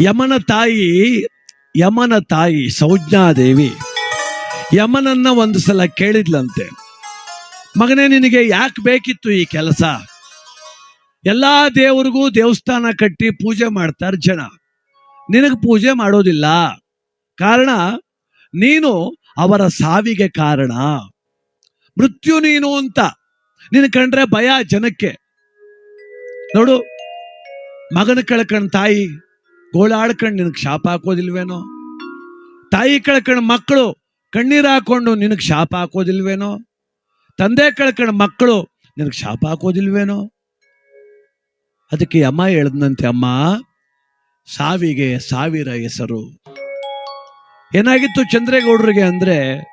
ಯಮನ ತಾಯಿ ಯಮನ ತಾಯಿ ಸೌಜ್ಞಾದೇವಿ, ಯಮನನ್ನ ಒಂದು ಸಲ ಕೇಳಿದ್ಲಂತೆ. ಮಗನೇ, ನಿನಗೆ ಯಾಕೆ ಬೇಕಿತ್ತು ಈ ಕೆಲಸ? ಎಲ್ಲಾ ದೇವರಿಗೂ ದೇವಸ್ಥಾನ ಕಟ್ಟಿ ಪೂಜೆ ಮಾಡ್ತಾರೆ ಜನ. ನಿನಗೆ ಪೂಜೆ ಮಾಡೋದಿಲ್ಲ. ಕಾರಣ, ನೀನು ಅವರ ಸಾವಿಗೆ ಕಾರಣ. ಮೃತ್ಯು ನೀನು ಅಂತ. ನಿನ್ ಕಂಡ್ರೆ ಭಯ ಜನಕ್ಕೆ. ನೋಡು, ಮಗನ ಕಳ್ಕಂಡ್ ತಾಯಿ ಗೋಳಾಡ್ಕಂಡು ನಿನಗೆ ಶಾಪ ಹಾಕೋದಿಲ್ವೇನೋ? ತಾಯಿ ಕಳ್ಕೊಂಡು ಮಕ್ಕಳು ಕಣ್ಣೀರು ಹಾಕೊಂಡು ನಿನಗೆ ಶಾಪ ಹಾಕೋದಿಲ್ವೇನೋ? ತಂದೆ ಕಳ್ಕೊಂಡು ಮಕ್ಕಳು ನಿನಗೆ ಶಾಪ ಹಾಕೋದಿಲ್ವೇನೋ? ಅದಕ್ಕೆ ಅಮ್ಮ ಹೇಳದ್ನಂತೆ, ಅಮ್ಮ, ಸಾವಿಗೆ ಸಾವಿರ ಹೆಸರು. ಏನಾಗಿತ್ತು ಚಂದ್ರೇಗೌಡರಿಗೆ ಅಂದ್ರೆ,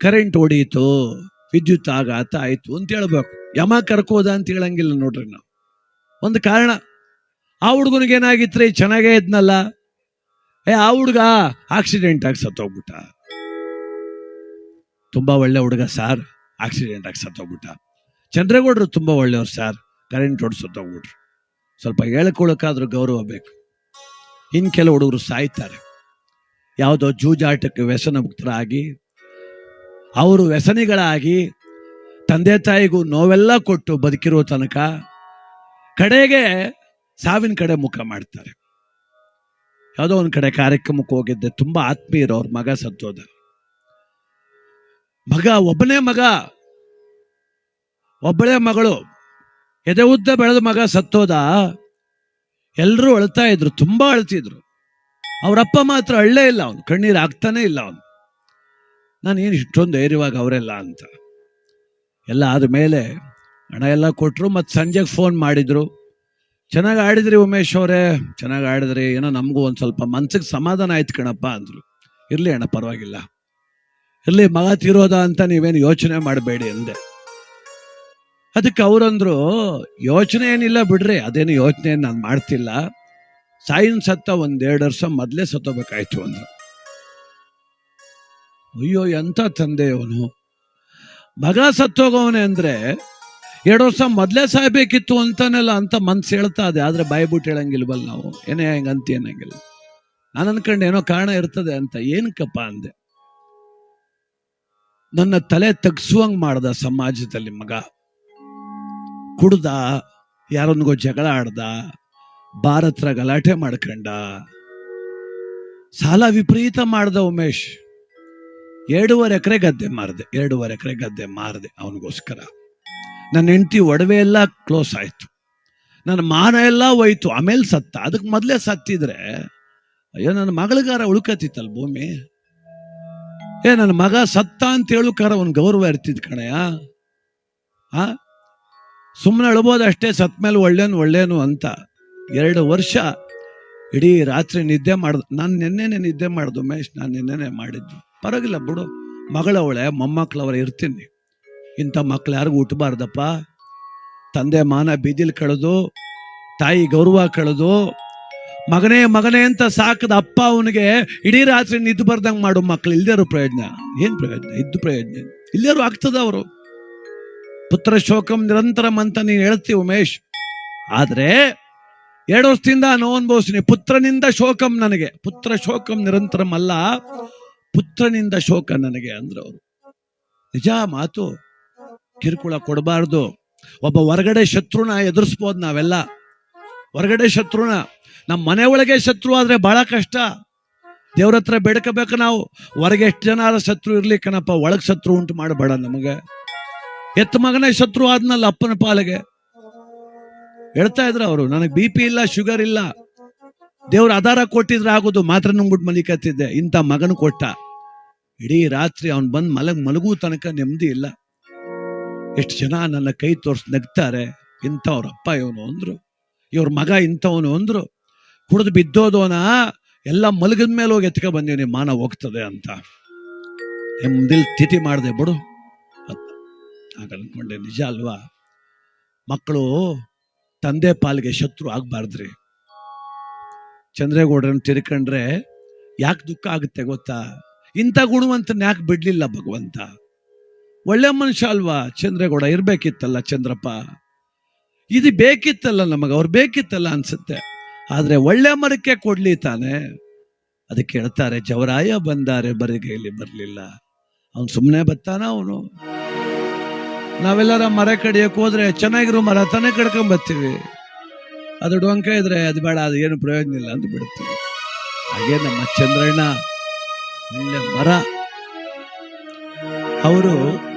ಕರೆಂಟ್ ಹೊಡೀತು, ವಿದ್ಯುತ್ ಆಘಾತ ಆಯಿತು ಅಂತ ಹೇಳ್ಬೇಕು. ಯಮ ಕರ್ಕೋದ ಅಂತ ಹೇಳಂಗಿಲ್ಲ ನೋಡ್ರಿ ನಾವು. ಒಂದು ಕಾರಣ ಆ ಹುಡುಗನಿಗೆ ಏನಾಗಿತ್ರಿ? ಚೆನ್ನಾಗೇ ಇದ್ನಲ್ಲ. ಏ, ಆ ಹುಡುಗ ಆಕ್ಸಿಡೆಂಟ್ ಆಗಿ ಸತ್ತೋಗ್ಬಿಟ್ಟ. ತುಂಬಾ ಒಳ್ಳೆ ಹುಡುಗ ಸಾರ್ ಆಕ್ಸಿಡೆಂಟ್ ಆಗಿ ಸತ್ತೋಗ್ಬಿಟ್ಟ. ಚಂದ್ರೇಗೌಡರು ತುಂಬಾ ಒಳ್ಳೆಯವ್ರು ಸಾರ್ ಕರೆಂಟ್ ಹೊಡೆದು ಸತ್ತೋಗ್ಬಿಟ್ರು. ಸ್ವಲ್ಪ ಹೇಳ್ಕೊಳಕ್ಕಾದ್ರೂ ಗೌರವ ಬೇಕು. ಇನ್ ಕೆಲವು ಹುಡುಗರು ಸಾಯ್ತಾರೆ. ಯಾವುದೋ ಜೂಜಾಟಕ್ಕೆ ವ್ಯಸನ ಮುಕ್ತರಾಗಿ ಅವರು ವ್ಯಸನಿಗಳಾಗಿ, ತಂದೆ ತಾಯಿಗೂ ನೋವೆಲ್ಲ ಕೊಟ್ಟು ಬದುಕಿರೋ ತನಕ, ಕಡೆಗೆ ಸಾವಿನ ಕಡೆ ಮುಖ ಮಾಡ್ತಾರೆ. ಯಾವುದೋ ಒಂದು ಕಡೆ ಕಾರ್ಯಕ್ರಮಕ್ಕೆ ಹೋಗಿದ್ದೆ, ತುಂಬ ಆತ್ಮೀಯರು ಅವ್ರ ಮಗ ಸತ್ತೋದ ಮಗ, ಒಬ್ಬನೇ ಮಗ. ಒಬ್ಬಳೇ ಮಗಳು. ಎದೆ ಉದ್ದ ಬೆಳೆದ ಮಗ ಸತ್ತೋದ. ಎಲ್ಲರೂ ಅಳ್ತಾ ಇದ್ರು, ತುಂಬಾ ಅಳ್ತಿದ್ರು. ಅವರಪ್ಪ ಮಾತ್ರ ಅಳ್ಳೇ ಇಲ್ಲ ಅವನು, ಕಣ್ಣೀರು ಆಗ್ತಾನೆ ಇಲ್ಲ ಅವನು. ನಾನು ಏನು ಇಷ್ಟೊಂದು ಏರಿವಾಗ ಅವರೆಲ್ಲ ಅಂತ. ಎಲ್ಲ ಆದ ಮೇಲೆ ಹಣ ಎಲ್ಲ ಕೊಟ್ಟರು ಮತ್ತು ಸಂಜೆಗೆ ಫೋನ್ ಮಾಡಿದ್ರು. ಚೆನ್ನಾಗಿ ಆಡಿದ್ರಿ ಉಮೇಶ್ ಅವರೇ, ಚೆನ್ನಾಗಿ ಆಡಿದ್ರಿ. ಏನೋ ನಮಗೂ ಒಂದು ಸ್ವಲ್ಪ ಮನ್ಸಿಗೆ ಸಮಾಧಾನ ಆಯ್ತು ಕಣಪ್ಪ ಅಂದ್ರು. ಇರ್ಲಿ ಅಣ್ಣ, ಪರವಾಗಿಲ್ಲ. ಇರ್ಲಿ, ಮಗ ತೀರೋದ ಅಂತ ನೀವೇನು ಯೋಚನೆ ಮಾಡಬೇಡಿ ಅಂದೆ. ಅದಕ್ಕೆ ಅವರಂದ್ರು, ಯೋಚನೆ ಏನಿಲ್ಲ ಬಿಡ್ರಿ, ಅದೇನು ಯೋಚನೆ ನಾನು ಮಾಡ್ತಿಲ್ಲ. ಸಾಯಿನ್ ಸತ್ತ ಒಂದೆರಡು ವರ್ಷ ಮೊದಲೇ ಸತ್ತೋಬೇಕಾಯ್ತು ಅಂದ್ರು. ಅಯ್ಯೋ, ಎಂತ ತಂದೆ ಅವನು ಮಗ ಸತ್ತೋಗವನೆ ಅಂದ್ರೆ ಎರಡು ವರ್ಷ ಮೊದಲೇ ಸಾಯ್ಬೇಕಿತ್ತು ಅಂತಾನೆಲ್ಲ ಅಂತ ಮನ್ಸು ಹೇಳ್ತಾ ಆದ್ರೆ ಬಾಯಿ ಬಿಟ್ಟು ಹೇಳಂಗಿಲ್ವಲ್ಲ ನಾವು. ಏನೇ ಹೆಂಗ ಅಂತ ಏನಂಗಿಲ್ಲ. ನಾನು ಅನ್ಕಂಡು ಏನೋ ಕಾರಣ ಇರ್ತದೆ ಅಂತ. ಏನಕ್ಕಪ್ಪ ಅಂದೆ. ನನ್ನ ತಲೆ ತಗ್ಸುವಂಗ್ ಮಾಡ್ದ ಸಮಾಜದಲ್ಲಿ ಮಗ. ಕುಡ್ದ, ಯಾರೊಂದಿಗೋ ಜಗಳ ಆಡ್ದ, ಭಾರತ್ರ ಗಲಾಟೆ ಮಾಡ್ಕಂಡ. ಸಾಲ ವಿಪರೀತ ಮಾಡ್ದ ಉಮೇಶ್. ಎರಡೂವರೆ ಎಕರೆ ಗದ್ದೆ ಮಾರದೆ. ಎರಡೂವರೆ ಎಕರೆ ಗದ್ದೆ ಮಾರದೆ ಅವನಿಗೋಸ್ಕರ. ನನ್ನ ಹೆಂಡತಿ ಒಡವೆ ಎಲ್ಲ ಕ್ಲೋಸ್ ಆಯಿತು. ನನ್ನ ಮಾನ ಎಲ್ಲ ಹೋಯ್ತು, ಆಮೇಲೆ ಸತ್ತ. ಅದಕ್ಕೆ ಮೊದಲೇ ಸತ್ತಿದ್ರೆ, ಅಯ್ಯೋ, ನನ್ನ ಮಗಳಿಗಾರ ಉಳ್ಕತಿತ್ತಲ್ಲ ಭೂಮಿ? ಏ, ನನ್ನ ಮಗ ಸತ್ತ ಅಂತ ಹೇಳುಕಾರ ಒಂದು ಗೌರವ ಇರ್ತಿದ್ ಕಣಯ್ಯ. ಆ? ಸುಮ್ಮನೆ ಅಳ್ಬೋದು ಅಷ್ಟೇ, ಸತ್ ಮೇಲೆ ಒಳ್ಳೇನು ಒಳ್ಳೇನು ಅಂತ. ಎರಡು ವರ್ಷ ಇಡೀ ರಾತ್ರಿ ನಿದ್ದೆ ಮಾಡ್ದು, ನಾನು ನಿನ್ನೆನೆ ನಿದ್ದೆ ಮಾಡ್ದು ಮೇಶ್ ನಾನು ನಿನ್ನೆನೆ ಮಾಡಿದ್ದು. ಪರವಾಗಿಲ್ಲ ಬಿಡು. ಮಗಳವಳೆ, ಮೊಮ್ಮಕ್ಳವರ ಇರ್ತೀನಿ. ಇಂಥ ಮಕ್ಳು ಯಾರಿಗೂ ಹುಟ್ಟಬಾರ್ದಪ್ಪ ತಂದೆ ಮಾನ ಬೀದಿಲ್ ಕಳೆದು, ತಾಯಿ ಗೌರವ ಕಳೆದು, ಮಗನೇ ಮಗನೇ ಅಂತ ಸಾಕದ ಅಪ್ಪ ಅವನಿಗೆ ಇಡೀ ರಾತ್ರಿ ನಿದ್ದು ಬರ್ದಂಗೆ ಮಾಡೋ ಮಕ್ಳು ಇಲ್ದೇರು ಪ್ರಯೋಜನ. ಏನು ಪ್ರಯೋಜನ? ಇದ್ದು ಪ್ರಯೋಜನ. ಇಲ್ಲೇರು ಆಗ್ತದ ಅವರು. ಪುತ್ರ ಶೋಕಂ ನಿರಂತರಂ ಅಂತ ನೀನು ಹೇಳ್ತೀವಿ ಉಮೇಶ್. ಆದರೆ ಎರಡು ವರ್ಷದಿಂದ ನೋವು ಅನುಭವಿಸ್ತೀನಿ. ಪುತ್ರನಿಂದ ಶೋಕಂ ನನಗೆ. ಪುತ್ರ ಶೋಕಂ ನಿರಂತರಂ ಅಲ್ಲ, ಪುತ್ರನಿಂದ ಶೋಕ ನನಗೆ ಅಂದ್ರೆ ಅವರು. ನಿಜ ಮಾತು? ಕಿರುಕುಳ ಕೊಡಬಾರ್ದು. ಒಬ್ಬ ಹೊರಗಡೆ ಶತ್ರುನ ಎದುರಿಸ್ಬೋದು ನಾವೆಲ್ಲ. ಹೊರಗಡೆ ಶತ್ರುನ ನಮ್ಮ ಮನೆ ಒಳಗೆ ಶತ್ರು ಆದರೆ ಬಹಳ ಕಷ್ಟ. ದೇವ್ರ ಹತ್ರ ಬೇಡ್ಕೋಬೇಕು ನಾವು. ಹೊರಗೆ ಎಷ್ಟು ಜನ ಆದ ಶತ್ರು ಇರ್ಲಿ ಕಣಪ್ಪ, ಒಳಗೆ ಶತ್ರು ಉಂಟು ಮಾಡಬೇಡ ನಮಗೆ. ಎತ್ತ ಮಗನೇ ಶತ್ರು ಆದ್ನಲ್ಲ ಅಪ್ಪನ ಪಾಲಿಗೆ. ಹೇಳ್ತಾ ಇದ್ರು ಅವರು, ನನಗೆ ಬಿ ಪಿ ಇಲ್ಲ, ಶುಗರ್ ಇಲ್ಲ. ದೇವ್ರ ಆಧಾರ ಕೊಟ್ಟಿದ್ರೆ ಆಗೋದು ಮಾತ್ರ ನಂಬಿಟ್ಟು ಮಲಿಕತ್ತಿದ್ದೆ ಇಂಥ ಮಗನ ಕೊಟ್ಟ. ಇಡೀ ರಾತ್ರಿ ಅವ್ನು ಬಂದು ಮಲಗ್ ಮಲಗುವ ತನಕ ನೆಮ್ಮದಿ ಇಲ್ಲ. ಎಷ್ಟು ಜನ ನನ್ನ ಕೈ ತೋರಿಸ್ ನಗ್ತಾರೆ, ಇಂಥವ್ರ ಅಪ್ಪ ಇವನು ಅಂದ್ರು, ಇವ್ರ ಮಗ ಇಂಥವನು ಅಂದ್ರು, ಕುಡಿದು ಬಿದ್ದೋದೋನ, ಎಲ್ಲ ಮಲಗಿದ ಮೇಲೆ ಹೋಗಿ ಎತ್ಕ ನಿಮ್ಮ ಮಾನ ಹೋಗ್ತದೆ ಅಂತ. ನಿಮ್ದಿಲ್ ತಿಥಿ ಮಾಡಿದೆ ಬಿಡು ಆಗ ಅನ್ಕೊಂಡೆ, ನಿಜ ಅಲ್ವಾ? ಮಕ್ಕಳು ತಂದೆ ಪಾಲಿಗೆ ಶತ್ರು ಆಗ್ಬಾರ್ದ್ರಿ. ಚಂದ್ರೇಗೌಡರನ್ನ ತಿರ್ಕಂಡ್ರೆ ಯಾಕೆ ದುಃಖ ಆಗುತ್ತೆ ಗೊತ್ತಾ? ಇಂಥ ಗುಣವಂತನ ಯಾಕೆ ಬಿಡ್ಲಿಲ್ಲ ಭಗವಂತ? ಒಳ್ಳೆ ಮನುಷ್ಯ ಅಲ್ವಾ? ಚಂದ್ರೇಗೌಡ ಇರಬೇಕಿತ್ತಲ್ಲ ಚಂದ್ರಪ್ಪ? ಇದು ಬೇಕಿತ್ತಲ್ಲ ನಮಗೆ, ಅವ್ರು ಬೇಕಿತ್ತಲ್ಲ ಅನ್ಸುತ್ತೆ. ಆದ್ರೆ ಒಳ್ಳೆ ಮರಕ್ಕೆ ಕೊಡ್ಲಿ ತಾನೆ? ಅದಕ್ಕೆ ಹೇಳ್ತಾರೆ, ಜವರಾಯ ಬಂದಾರೆ ಬರಿಗೈಲಿ ಬರಲಿಲ್ಲ. ಅವನು ಸುಮ್ಮನೆ ಬತ್ತಾನ ಅವನು. ನಾವೆಲ್ಲರ ಮರ ಕಡಿಯಕ್ ಹೋದ್ರೆ ಚೆನ್ನಾಗಿರೋ ಮರ ತಾನೇ ಕಡ್ಕೊಂಡ್ ಬರ್ತೀವಿ. ಅದು ಡೊಂಕ ಇದ್ರೆ ಅದು ಬೇಡ, ಅದು ಏನು ಪ್ರಯೋಜನ ಇಲ್ಲ ಅಂತ ಬಿಡ್ತೀವಿ. ಹಾಗೆ ನಮ್ಮ ಚಂದ್ರಣ್ಣ ಒಳ್ಳೆ ಮರ. ಅವರು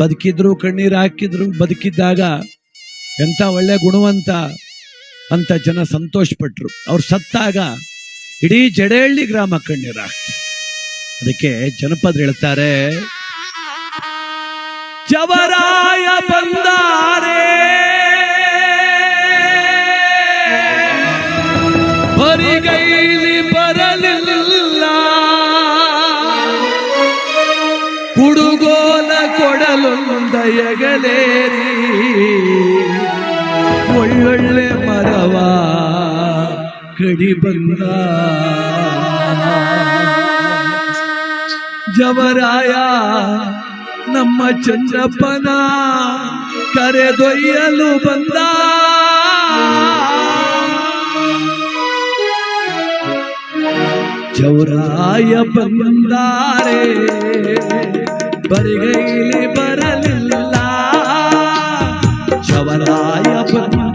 ಬದುಕಿದ್ರು ಕಣ್ಣೀರು ಹಾಕಿದ್ರು ಬದುಕಿದ್ದಾಗ ಎಂತ ಒಳ್ಳೆ ಗುಣವಂತ ಅಂತ ಜನ ಸಂತೋಷ ಪಟ್ರು ಅವ್ರು ಸತ್ತಾಗ ಇಡೀ ಜಡೇಹಳ್ಳಿ ಗ್ರಾಮ ಕಣ್ಣೀರು ಹಾಕ್ತು. ಅದಕ್ಕೆ ಜನಪದ ಹೇಳ್ತಾರೆ, ಜವರಾಯ ಬಂದಾರೆ ಕಡಿ ಬಂದ ಜವರಾಯ ನಮ್ಮ ಚಂದ್ರಪ್ಪನ ಕರೆದೊಯ್ಯಲು ಬಂದ. ಜವರಾಯ ಬಂದಾರೆ ಬರಿಗೈಲಿ ಬರಲಿಲ್ಲ. ಜವರಾಯ ಬಂದಾರೆ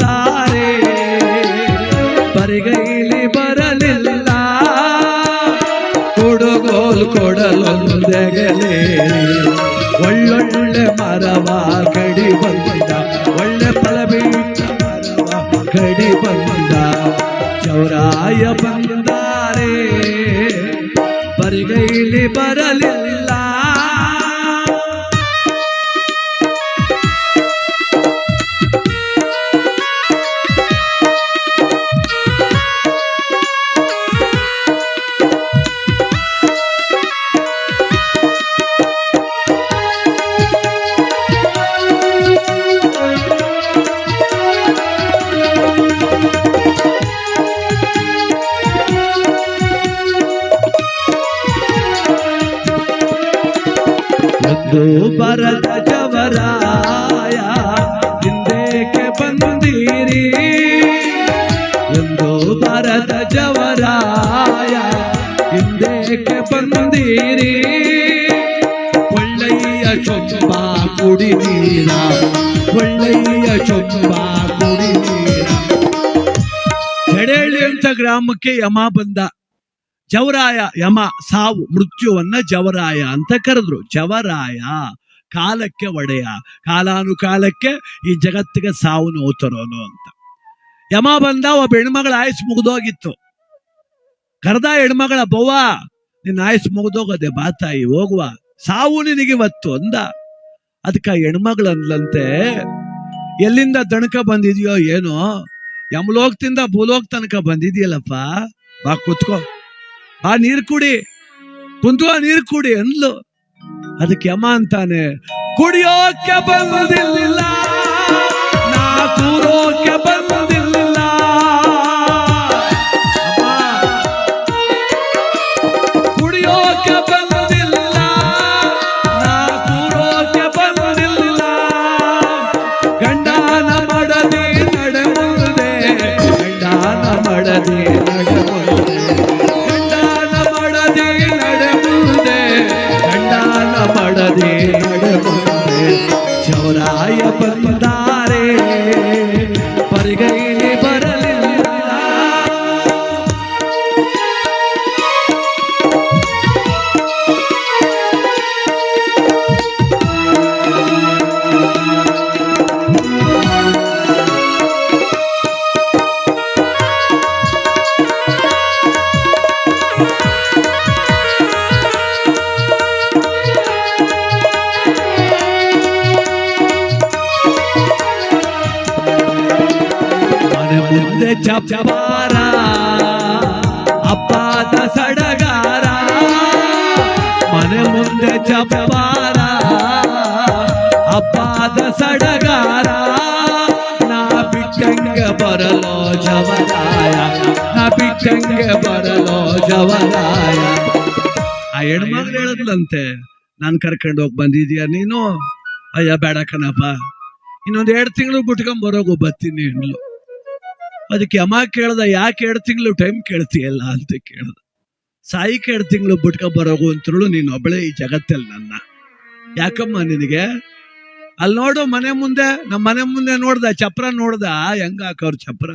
ಕೊಡಲೊಂದೆಗಲೇ. ಒಳ್ಳೊಳ್ಳೆ ಮರವ ಕಡಿ ಬಂದ, ಒಳ್ಳೆ ಫಲ ಬಿಟ್ಟ ಮರವ ಕಡಿ ಬಂದ. ಚೌರಾಯ ಬಂದಾರೆ, ಬರಿಗೈಲಿ ಬರಲಿಲ್ಲ. ಕುಡಿದೀರ ಒಳ್ಳೆಯ ಚೊಂಬ ಅಂತ ಗ್ರಾಮಕ್ಕೆ ಯಮ ಬಂದ. ಜವರಾಯ, ಯಮ, ಸಾವು, ಮೃತ್ಯುವನ್ನ ಜವರಾಯ ಅಂತ ಕರೆದ್ರು. ಜವರಾಯ, ಕಾಲಕ್ಕೆ ಒಡೆಯ. ಕಾಲಾನುಕಾಲಕ್ಕೆ ಈ ಜಗತ್ತಿಗೆ ಸಾವು ನೋತರೋನು ತರೋನು ಅಂತ. ಯಮ ಬಂದ, ಒಬ್ಬ ಹೆಣ್ಮಗಳ ಆಯುಸ್ ಮುಗಿದೋಗಿತ್ತು. ಕರೆದ ಹೆಣ್ಮಗಳ, ಬವ್ವ, ನಿನ್ನ ಆಯಸ್ ಮುಗಿದೋಗದೆ ಬಾತಾಯಿ ಹೋಗುವ. ಸಾವು ನಿನಗಿವತ್ತು ಅಂದ. ಅದಕ್ಕ ಹೆಣ್ಮಗಳು ಅಂದ್ಲಂತೆ ಎಲ್ಲಿಂದ ದಣಕ ಬಂದಿದ್ಯೋ ಏನೋ, ಯಮಲೋಕದಿಂದ ಭೂಲೋಕ್ ತನಕ ಬಂದಿದ್ಯಲ್ಲಪ್ಪ? ಬಾ ಕುತ್ಕೋ. ಆ ನೀರ್ ಕುಡಿ. ಕುಂತು ಆ ನೀರ್ ಕುಡಿ ಅಂದ್ಲು. ಅದಕ್ಕೆ ಯಮ ಅಂತಾನೆ, ಕುಡಿಯೋಕೆ ಬಂದಿಲ್ಲ ನಾ ಕೂರೋಕೆ ಮಡದಿ ಚಪ್ಪಾರ ಅಪ್ಪಾದ ಸಡಗಾರ. ಮನೆ ಮುಂದೆ ಚಪ್ಪಾರ ಅಪ್ಪಾದ ಸಡಗಾರ. ನಾ ಬಿಚ್ಚಂಗ ಬರಲೋ ಜವರಾಯ ನಾ ಬರಲೋ ಜವರಾಯ ಆ ಹೆಣ್ಮಗಳು ಹೇಳದ್ಲಂತೆ, ನಾನ್ ಕರ್ಕೊಂಡು ಹೋಗಿ ಬಂದಿದೀಯ ನೀನು? ಅಯ್ಯ, ಬೇಡ ಕಣಪ್ಪ. ಇನ್ನೊಂದ್ ಎರಡು ತಿಂಗಳು ಬಿಟ್ಕೊಂಡ್ ಬರೋಗು ಬರ್ತೀನಿ ಅಂದ್ಲು. ಅದಕ್ಕೆ ಅಮ್ಮ ಕೇಳ್ದ, ಯಾಕೆ ಎರಡು ತಿಂಗಳು ಟೈಮ್ ಕೇಳ್ತೀಯಲ್ಲ ಅಂತ ಕೇಳ್ದ. ಸಾಯಿ ಎರಡು ತಿಂಗಳು ಬಿಟ್ಕೊ ಬರೋಗು ಅಂತೇಳು ನೀನು ಒಬ್ಬಳೇ ಈ ಜಗತ್ತಲ್ಲಿ ನನ್ನ. ಯಾಕಮ್ಮ ನಿನಗೆ? ಅಲ್ಲಿ ನೋಡು ಮನೆ ಮುಂದೆ ನಮ್ಮ ಮನೆ ಮುಂದೆ ನೋಡ್ದ, ಚಪ್ರ ನೋಡ್ದ, ಹೆಂಗ ಹಾಕೋರ್ ಚಪ್ರ?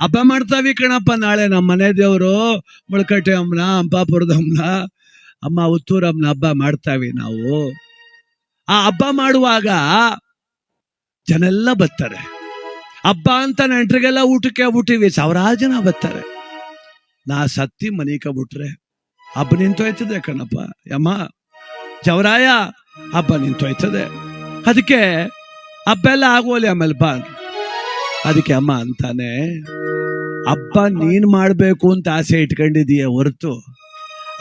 ಹಬ್ಬ ಮಾಡ್ತಾವಿ ಕಣಪ್ಪ ನಾಳೆ ನಮ್ಮ ಮನೆ ದೇವರು, ಮುಳ್ಕಟ್ಟೆ ಅಮ್ಮನ ಅಂಪಾಪುರದ ಅಮ್ಮನ ಅಮ್ಮ ಉತ್ತೂರಮ್ಮನ ಹಬ್ಬ ಮಾಡ್ತಾವಿ ನಾವು. ಆ ಹಬ್ಬ ಮಾಡುವಾಗ ಜನೆಲ್ಲ ಬರ್ತಾರೆ. ಹಬ್ಬ ಅಂತ ನೆಂಟ್ರಿಗೆಲ್ಲ ಊಟಕ್ಕೆ ಬಿಟ್ಟಿವಿ ಸಾವಿರಾರು ಜನ ಬರ್ತಾರೆ. ನಾ ಸತ್ತಿ ಮನಿಕ ಬಿಟ್ರೆ ಹಬ್ಬ ನಿಂತೋಯ್ತದೆ ಕಣಪ್ಪ ಯಮ್ಮ, ಜವರಾಯ, ಹಬ್ಬ ನಿಂತೋಯ್ತದೆ. ಅದಕ್ಕೆ ಹಬ್ಬ ಎಲ್ಲ ಆಗೋಲಿ ಆಮೇಲೆ ಬಾ ಅದಕ್ಕೆ ಅಮ್ಮ ಅಂತಾನೆ, ಹಬ್ಬ ನೀನ್ ಮಾಡಬೇಕು ಅಂತ ಆಸೆ ಇಟ್ಕೊಂಡಿದೀಯ ಹೊರತು,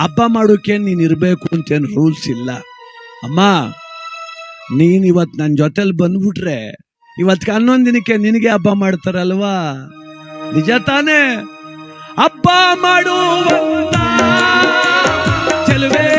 ಹಬ್ಬ ಮಾಡೋಕೆ ನೀನ್ ಇರಬೇಕು ಅಂತೇನು ರೂಲ್ಸ್ ಇಲ್ಲ. ಅಮ್ಮ, ನೀನ್ ಇವತ್ ನನ್ನ ಜೊತೆಲಿ ಬಂದ್ಬಿಟ್ರೆ ಇವತ್ಗೆ ಹನ್ನೊಂದು ದಿನಕ್ಕೆ ನಿನಗೆ ಹಬ್ಬ ಮಾಡ್ತಾರಲ್ವಾ? ನಿಜ ತಾನೇ? ಹಬ್ಬ ಮಾಡುವಂತ ಚೆಲುವೇರು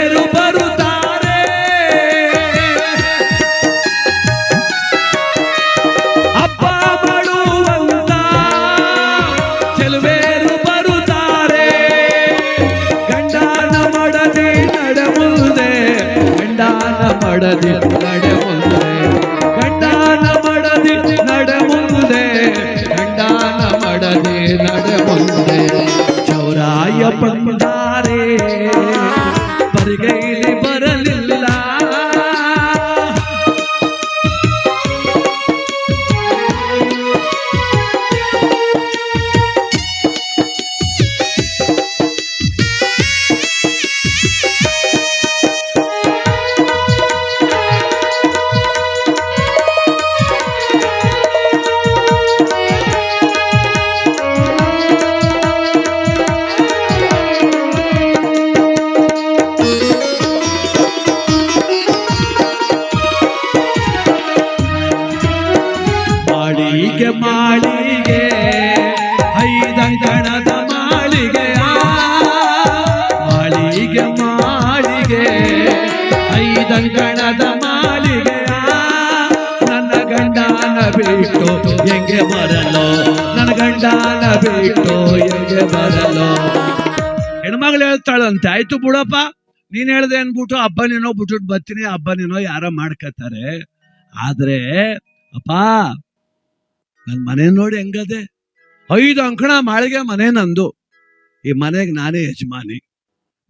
ಹೆಣ್ಮಗಳು ಹೇಳ್ತಾಳಂತೆ, ಆಯ್ತು ಬಿಡಪ್ಪ, ನೀನ್ ಹೇಳ್ದೆ ಅನ್ಬಿಟ್ಟು ಹಬ್ಬ ನೀನೋ ಬಿಟ್ಬಿಟ್ಟು ಬರ್ತೀನಿ ಹಬ್ಬ ನೀನೋ ಯಾರೋ ಮಾಡ್ಕತ್ತಾರೆ ಆದ್ರೆ, ಅಪ್ಪ, ನನ್ ಮನೆ ನೋಡಿ ಹೆಂಗದೆ? ಐದು ಅಂಕಣ ಮಾಳಿಗೆ ಮನೆ ನಂದು. ಈ ಮನೆಗೆ ನಾನೇ ಯಜಮಾನಿ.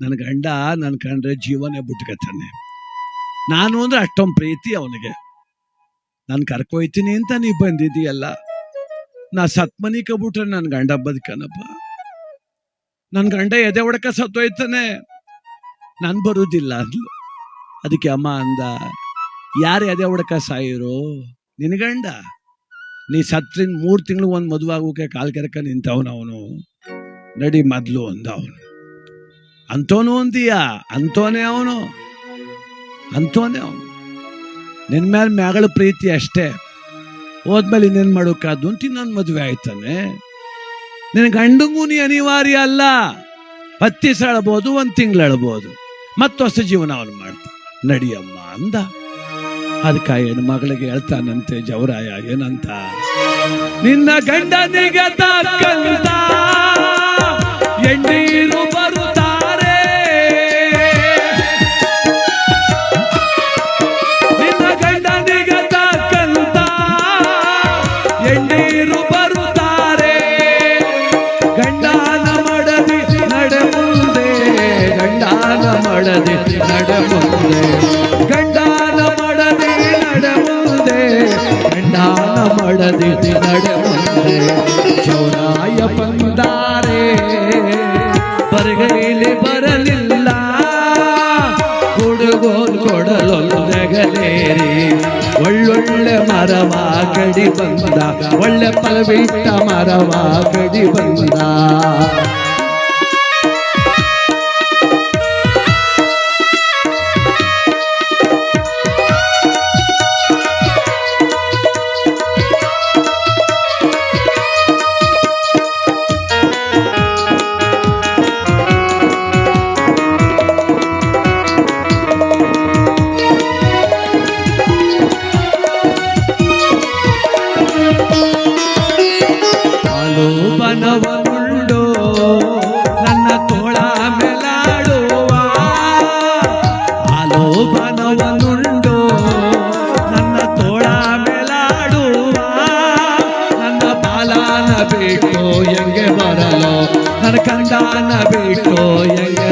ನನ್ನ ಗಂಡ ನನ್ ಕಂಡ್ರೆ ಜೀವನೇ ಬಿಟ್ಕತ್ತಾನೆ ನಾನು ಅಂದ್ರೆ ಅಷ್ಟೊಂದು ಪ್ರೀತಿ ಅವನಿಗೆ. ನಾನು ಕರ್ಕೊಯ್ತೀನಿ ಅಂತ ನೀ ಬಂದಿದ್ದೀಯಲ್ಲ. ನಾ ಸತ್ಮನಿ ಕಬಿಟ್ರೆ ನನ್ ಗಂಡ ಬದುಕನಪ್ಪ. ನನ್ ಗಂಡ ಎದೆ ಹೊಡಕ ಸತ್ತೋಯ್ತಾನೆ. ನಾನ್ ಬರುದಿಲ್ಲ ಅಂದ್ಲು. ಅದಕ್ಕೆ ಅಮ್ಮ ಅಂದ, ಯಾರು ಎದೆ ಹೊಡಕ ಸಾಯಿರು? ನಿನ್ ಗಂಡ. ನೀ ಸತ್ರಿನ್ ಮೂರ್ ತಿಂಗಳು ಒಂದ್ ಮದುವೆ ಆಗೋಕೆ ಕಾಲ್ ಕೆರಕ ನಿಂತವನ ಅವನು. ನಡಿ ಮೊದ್ಲು ಅಂದ ಅವನು. ಅಂತೋನು ಅಂತೀಯ? ಅಂತೋನೆ ಅವನು. ಅಂತೋನೆ ಅವನು. ನಿನ್ ಮೇಲೆ ಮ್ಯಾಗಳ ಪ್ರೀತಿ ಅಷ್ಟೇ. ಹೋದ್ಮೇಲೆ ಇನ್ನೇನ್ ಮಾಡೋಕ್ಕಾದ್ದು ಅಂತ ಇನ್ನೊಂದು ಮದುವೆ ಆಯ್ತಾನೆ. ನಿನ್ ಗಂಡಂಗೂ ನೀ ಅನಿವಾರ್ಯ ಅಲ್ಲ. ಹತ್ತಿ ಅಳ್ಬೋದು ಒಂದ್ ತಿಂಗಳು ಅಳ್ಬೋದು ಮತ್ತೆ ಹೊಸ ಜೀವನ ಅವನು ಮಾಡ್ತ ನಡಿಯಮ್ಮ ಅಂದ. ಅದಕ್ಕೆ ಏನು ಮಗಳಿಗೆ ಹೇಳ್ತಾನಂತೆ, ಜವರಾಯ, ಏನಂತ? ನಿನ್ನ ಗಂಡನಿಗೆ ಒಳ್ಳೆ ಫಲವಿಟ್ಟ ಮರವ ಕಡಿ ಬಂದ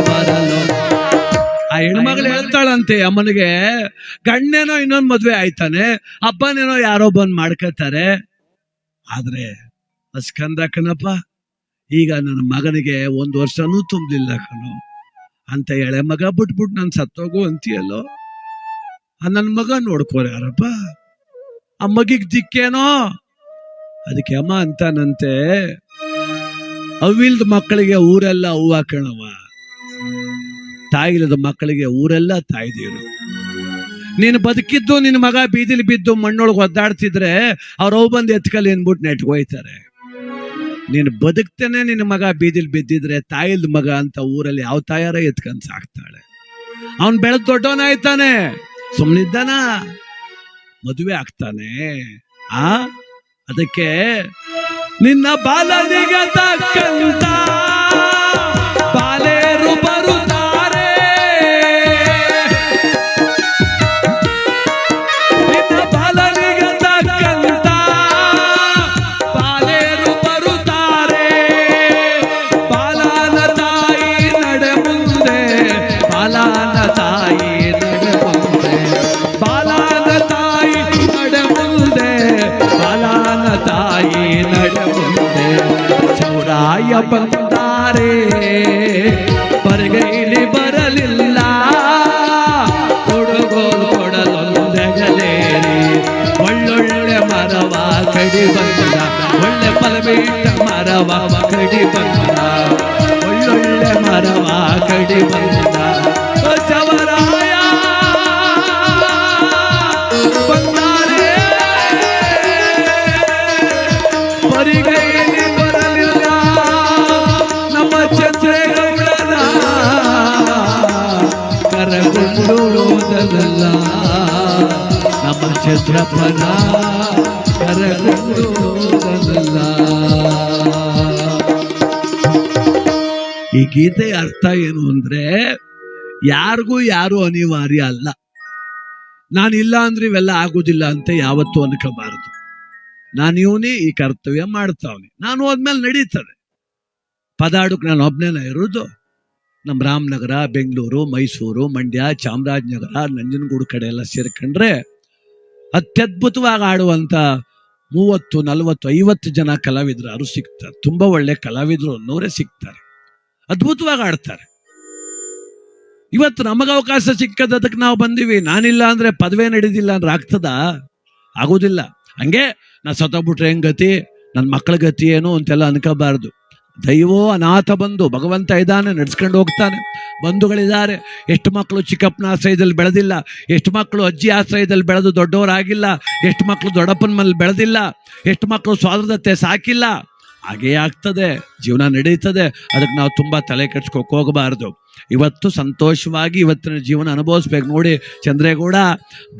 ಬರಲು ಆ ಹೆಣ್ಮಗಳು ಹೇಳ್ತಾಳಂತೆ ಅಮ್ಮನಿಗೆ, ಗಂಡೇನೋ ಇನ್ನೊಂದು ಮದ್ವೆ ಆಯ್ತಾನೆ, ಅಪ್ಪನೇನೋ ಯಾರೋ ಬಂದ್ ಮಾಡ್ಕೋತಾರೆ. ಆದ್ರೆ ಅಸ್ಕಂದ ಕಣಪ್ಪ, ಈಗ ನನ್ನ ಮಗನಿಗೆ ಒಂದು ವರ್ಷನೂ ತುಂಬಲಿಲ್ಲ ಕಣು. ಅಂತ ಎಳೆ ಮಗ ಬಿಟ್ಬಿಟ್ಟು ನಾನು ಸತ್ತೋಗು ಅಂತೀಯಲ್ಲೋ? ನನ್ನ ಮಗ ನೋಡ್ಕೋರ ಯಾರಪ್ಪ? ಆ ಮಗಿಗ್ ದಿಕ್ಕೇನೋ? ಅದಕ್ಕೆ ಅಮ್ಮ ಅಂತಾನಂತೆ, ಅವಿಲ್ದ ಮಕ್ಕಳಿಗೆ ಊರೆಲ್ಲ ಹೂವು ಕಣವ ತಾಯಿಲ್ಲದ ಮಕ್ಕಳಿಗೆ ಊರೆಲ್ಲ ತಾಯ್ದಿರು ನೀನು ಬದುಕಿದ್ದು, ನಿನ್ನ ಮಗ ಬೀದಿಲಿ ಬಿದ್ದು ಮಣ್ಣೊಳಗೆ ಒದ್ದಾಡ್ತಿದ್ರೆ ಅವ್ರ ಅವು ಬಂದು ಎತ್ಕಲ್ಲಿ ಅನ್ಬಿಟ್ಟು ನೆಟ್ಕೋಯ್ತಾರೆ ನೀನು ಬದುಕ್ತೇನೆ, ನಿನ್ನ ಮಗ ಬೀದಿಲಿ ಬಿದ್ದಿದ್ರೆ ತಾಯಿಲ್ದ ಮಗ ಅಂತ ಊರಲ್ಲಿ ಯಾವ ತಾಯಾರ ಎತ್ಕೊಂಡ್ ಸಾಕ್ತಾಳೆ? ಅವನ್ ಬೆಳೆದ್ ದೊಡ್ಡವನಾಯ್ತಾನೆ ಸುಮ್ಮನಿದ್ದಾನ ಮದುವೆ ಆಗ್ತಾನೆ, ಆ? ಅದಕ್ಕೆ ನಿನ್ನ ಬಾಲನಿಗೆ ತಕ್ಕಂತ ತಾಯಿ ನಡೆ ಮುಂದೆ ಚೌರಾಯ ಬಂದಾರೆ. ಬರಗೈಲಿ ಬರಲಿಲ್ಲ. ಕೊಡುಗೋಲು ಕೊಡಲೊಂದಗಲೇರಿ ಒಳ್ಳೊಳ್ಳೆ ಮರವ ಕಡಿ ಬಂದ ಒಳ್ಳೆ ಫಲವೀಟ ಮರವ ಕಡಿ ಬಂದ ಒಳ್ಳೊಳ್ಳೆ ಮರವ ಕಡಿ ಬಂದ ನಮ್ಮ ಈ ಗೀತೆ ಅರ್ಥ ಏನು ಅಂದ್ರೆ, ಯಾರಿಗೂ ಯಾರು ಅನಿವಾರ್ಯ ಅಲ್ಲ. ನಾನಿಲ್ಲ ಅಂದ್ರೆ ಇವೆಲ್ಲ ಆಗುದಿಲ್ಲ ಅಂತ ಯಾವತ್ತೂ ಅನ್ಕೋಬಾರದು. ನಾನು ಇವನೇ ಈ ಕರ್ತವ್ಯ ಮಾಡ್ತಾವನೆ. ನಾನು ಹೋದ್ಮೇಲೆ ನಡೀತದೆ. ಪದಾಡಕ್ಕೆ ನಾನು ಒಬ್ನೇನ ಇರೋದು. ನಮ್ಮ ರಾಮನಗರ, ಬೆಂಗಳೂರು, ಮೈಸೂರು, ಮಂಡ್ಯ, ಚಾಮರಾಜನಗರ, ನಂಜನಗೂಡು ಕಡೆ ಎಲ್ಲ ಸೇರ್ಕೊಂಡ್ರೆ ಅತ್ಯದ್ಭುತವಾಗಿ ಆಡುವಂತ ಮೂವತ್ತು, ನಲವತ್ತು, ಐವತ್ತು ಜನ ಕಲಾವಿದರು ಸಿಗ್ತಾರೆ. ತುಂಬಾ ಒಳ್ಳೆ ಕಲಾವಿದರು ಅನ್ನೋರೇ ಸಿಗ್ತಾರೆ. ಅದ್ಭುತವಾಗಿ ಆಡ್ತಾರೆ. ಇವತ್ತು ನಮಗೆ ಅವಕಾಶ ಸಿಕ್ಕದ ಅದಕ್ಕೆ ನಾವು ಬಂದಿವಿ. ನಾನಿಲ್ಲ ಅಂದ್ರೆ ಪದವೇ ನಡೀದಿಲ್ಲ ಅಂದ್ರೆ ಆಗ್ತದ? ಆಗೋದಿಲ್ಲ. ಹಂಗೆ ನಾ ಸತ್ತೋಗ್ಬಿಟ್ರೆ ಹೆಂಗ್ ಗತಿ? ನನ್ನ ಮಕ್ಕಳ ಗತಿ ಏನು ಅಂತೆಲ್ಲ ಅನ್ಕೋಬಾರ್ದು. ದೈವೋ ಅನಾಥ ಬಂದು ಭಗವಂತ ಇದ್ದಾನೆ, ನಡ್ಸ್ಕೊಂಡು ಹೋಗ್ತಾನೆ. ಬಂಧುಗಳಿದ್ದಾರೆ. ಎಷ್ಟು ಮಕ್ಕಳು ಚಿಕ್ಕಪ್ಪನ ಆಶ್ರಯದಲ್ಲಿ ಬೆಳೆದಿಲ್ಲ. ಎಷ್ಟು ಮಕ್ಕಳು ಅಜ್ಜಿ ಆಶ್ರಯದಲ್ಲಿ ಬೆಳೆದು ದೊಡ್ಡವರಾಗಿಲ್ಲ. ಎಷ್ಟು ಮಕ್ಕಳು ದೊಡ್ಡಪ್ಪನ ಮೇಲೆ ಬೆಳೆದಿಲ್ಲ. ಎಷ್ಟು ಮಕ್ಕಳು ಸ್ವಾತಂತ್ರ್ಯತೆ ಸಾಕಿಲ್ಲ. ಹಾಗೇ ಆಗ್ತದೆ. ಜೀವನ ನಡೀತದೆ. ಅದಕ್ಕೆ ನಾವು ತುಂಬ ತಲೆ ಕೆಡ್ಸ್ಕೊಕ್ಕೆ ಹೋಗಬಾರ್ದು. ಇವತ್ತು ಸಂತೋಷವಾಗಿ ಇವತ್ತಿನ ಜೀವನ ಅನುಭವಿಸ್ಬೇಕು ನೋಡಿ ಚಂದ್ರೇಗೌಡ.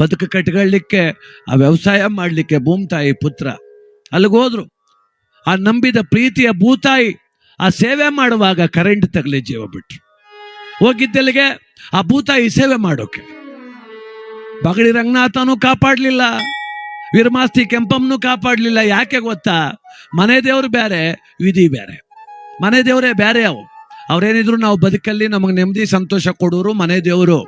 ಬದುಕು ಕಟ್ಕೊಳ್ಳಿಕ್ಕೆ, ಆ ವ್ಯವಸಾಯ ಮಾಡಲಿಕ್ಕೆ ಭೂಮ್ತಾಯಿ ಪುತ್ರ. ಅಲ್ಲಿಗೆ ಹೋದ್ರು. ಆ ನಂಬಿದ ಪ್ರೀತಿಯ ಭೂತಾಯಿ ಆ ಸೇವೆ ಮಾಡುವಾಗ ಕರೆಂಟ್ ತಗಲಿ ಜೀವ ಬಿಟ್ರು. ಹೋಗಿದ್ದಲ್ಲಿಗೆ ಆ ಭೂತ ಈ ಸೇವೆ ಮಾಡೋಕೆ. ಬಗಡಿ ರಂಗನಾಥನು ಕಾಪಾಡಲಿಲ್ಲ, ವೀರಮಾಸ್ತಿ ಕೆಂಪಮ್ಮನೂ ಕಾಪಾಡಲಿಲ್ಲ. ಯಾಕೆ ಗೊತ್ತಾ? ಮನೆ ದೇವ್ರು ಬೇರೆ ವಿಧಿ ಬೇರೆ ಮನೆ ದೇವರೇ ಬೇರೆ ಅವು. ಅವ್ರೇನಿದ್ರು ನಾವು ಬದುಕಲ್ಲಿ ನಮಗೆ ನೆಮ್ಮದಿ, ಸಂತೋಷ ಕೊಡೋರು ಮನೆ ದೇವರು.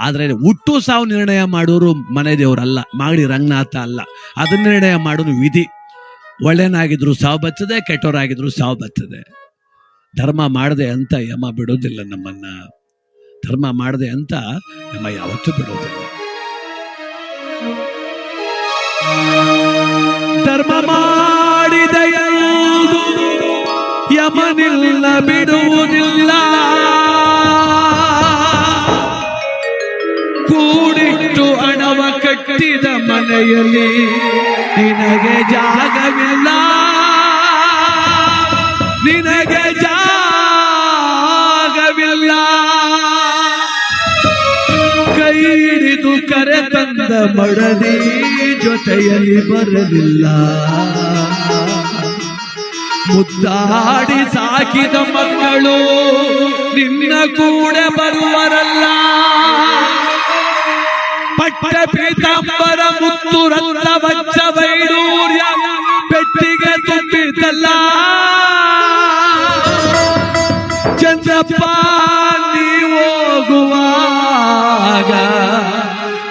ಆದರೆ ಹುಟ್ಟು ಸಾವು ನಿರ್ಣಯ ಮಾಡೋರು ಮನೆ ದೇವರಲ್ಲ, ಮಾಗಡಿ ರಂಗನಾಥ ಅಲ್ಲ. ಅದನ್ನ ನಿರ್ಣಯ ಮಾಡೋದು ವಿಧಿ. ಒಳ್ಳೆನಾಗಿದ್ರು ಸಾವು ಬತ್ತದೆ ಕೆಟ್ಟವರಾಗಿದ್ರು ಸಾವು ಬತ್ತದೆ ಧರ್ಮ ಮಾಡದೆ ಅಂತ ಯಮ ಬಿಡೋದಿಲ್ಲ ನಮ್ಮನ್ನ. ಧರ್ಮ ಮಾಡದೆ ಅಂತ ಯಮ ಯಾವತ್ತೂ ಬಿಡೋದಿಲ್ಲ. ಧರ್ಮ ಮಾಡಿದ ಯಮನಿಲ್ಲ ಬಿಡುವುದಿಲ್ಲ. ಕೂಡಿಟ್ಟು ಹಣವ ಕಟ್ಟಿದ ಮನೆಯಲ್ಲಿ ನಿನಗೆ ಜಾಗವಿಲ್ಲ. ನಿನಗೆ ಜಾಗವಿಲ್ಲ. ಕೈ ಹಿಡಿದು ಕರೆ ತಂದ ಮಡದಿ ಜೊತೆಯಲ್ಲಿ ಬರಲಿಲ್ಲ. ಮುದ್ದಾಡಿ ಸಾಕಿದ ಮಕ್ಕಳು ನಿನ್ನ ಕೂಡ ಬರುವರಲ್ಲ. ಪಟ್ಟ ಪೀತಾಂಬರ ಮುತ್ತು ವಜ್ರ ವೈಡೂರ್ಯ ಪೆಟ್ಟಿಗೆ ತುಂಬಿದ್ದಲ್ಲ. ಚಂದ್ರಪ್ಪ ನೀ ಹೋಗುವಾಗ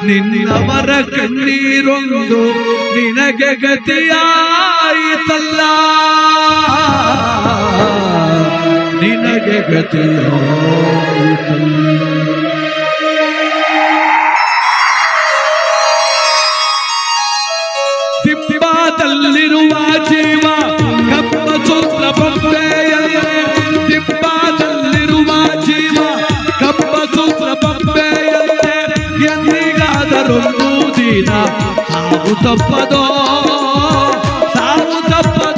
ನಿನ್ನವರ ಕಣ್ಣೀರೊಂದು ನಿನಗೆ ಗತಿಯಾಯಿತಲ್ಲ. ನಿನಗೆ ಗತಿಯಾಯಿತಲ್ಲ. ದಿನ ಸಾವು ತಪ್ಪದೋ ಸಾವು ತಪ್ಪದೋ